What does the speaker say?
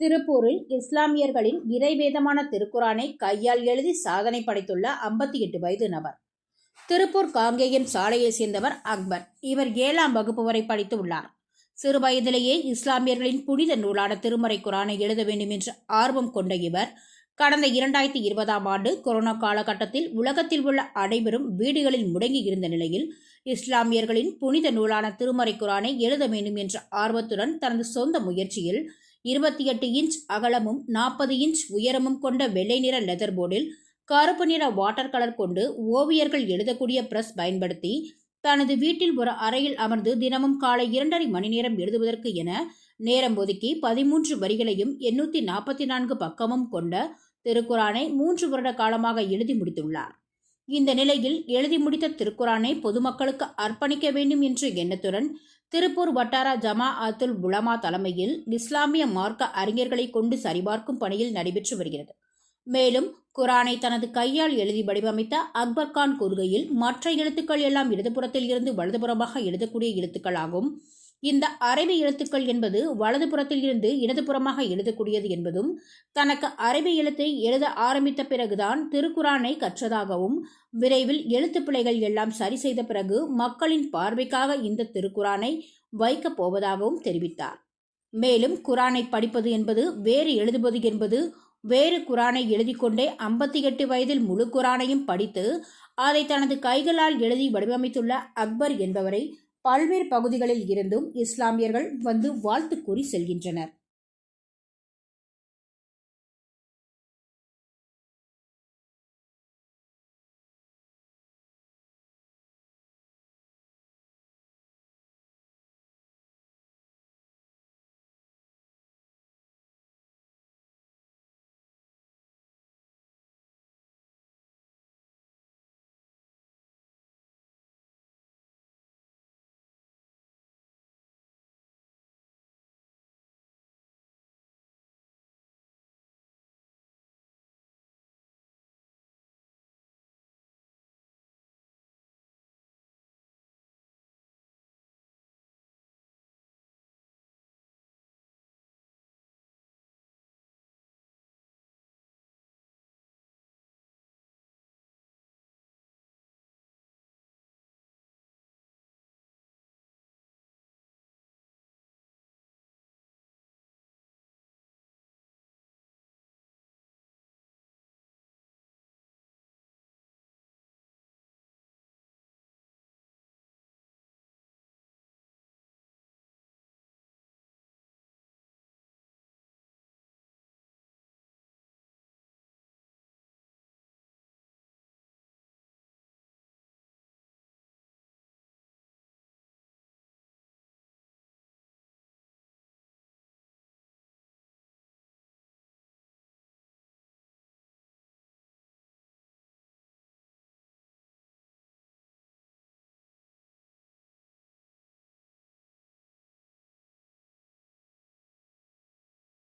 திருப்பூரில் இஸ்லாமியர்களின் இறைவேதமான திருக்குரானை கையால் எழுதி சாதனை படைத்துள்ள ஐம்பத்தி எட்டு வயது நபர். திருப்பூர் காங்கேயம் சாலையை சேர்ந்தவர் அக்பர். இவர் ஏழாம் வகுப்பு வரை படித்து உள்ளார். சிறு வயதிலேயே இஸ்லாமியர்களின் புனித நூலான திருமறை குரானை எழுத வேண்டும் என்ற ஆர்வம் கொண்ட இவர் கடந்த இரண்டாயிரத்தி இருபதாம் ஆண்டு கொரோனா காலகட்டத்தில் உலகத்தில் உள்ள அனைவரும் வீடுகளில் முடங்கி இருந்த நிலையில் இஸ்லாமியர்களின் புனித நூலான திருமறை குரானை எழுத வேண்டும் என்ற ஆர்வத்துடன் தனது சொந்த முயற்சியில் இருபத்தி எட்டு இன்ச் அகலமும் நாற்பது இன்ச் உயரமும் கொண்ட வெள்ளை நிற லெதர் போர்டில் கருப்பு நிற வாட்டர் கலர் கொண்டு ஓவியர்கள் எழுதக்கூடிய பிரஸ் பயன்படுத்தி தனது வீட்டில் ஒரு அறையில் அமர்ந்து தினமும் காலை இரண்டரை மணி நேரம் எழுதுவதற்கு என நேரம் ஒதுக்கி பதிமூன்று வரிகளையும் எண்ணூற்றி நாற்பத்தி நான்கு பக்கமும் கொண்ட திருக்குரானை மூன்று வருட காலமாக எழுதி முடித்துள்ளார். இந்த நிலையில் எழுதி முடித்த திருக்குரானை பொதுமக்களுக்கு அர்ப்பணிக்க வேண்டும் என்ற எண்ணத்துடன் திருப்பூர் வட்டார ஜமா அத்துல் புலமா தலைமையில் இஸ்லாமிய மார்க்க அறிஞர்களை கொண்டு சரிபார்க்கும் பணியில் நடைபெற்று வருகிறது. மேலும் குரானை தனது கையால் எழுதி வடிவமைத்த அக்பர் கான் கூறுகையில் மற்ற எழுத்துக்கள் எல்லாம் இடதுபுறத்தில் இருந்து வலதுபுறமாக எழுதக்கூடிய எழுத்துக்களாகும் இந்த அரபி எழுத்துக்கள் என்பது வலது புறத்தில் இருந்து இடதுபுறமாக எழுதக்கூடியது என்பதும் தனக்கு அரபி எழுத்தை எழுத ஆரம்பித்த பிறகுதான் திருக்குரானை கற்றதாகவும் விரைவில் எழுத்து பிழைகள் எல்லாம் சரி செய்த பிறகு மக்களின் பார்வைக்காக இந்த திருக்குரானை வைக்கப் போவதாகவும் தெரிவித்தார். மேலும் குரானை படிப்பது என்பது வேறு எழுதுவது என்பது வேறு குரானை எழுதி கொண்டே ஐம்பத்தி எட்டு வயதில் முழு குரானையும் படித்து அதை தனது கைகளால் எழுதி வடிவமைத்துள்ள அக்பர் என்பவரை பல்வேறு பகுதிகளில் இருந்தும் இஸ்லாமியர்கள் வந்து வாழ்த்து கூறி செல்கின்றனர்.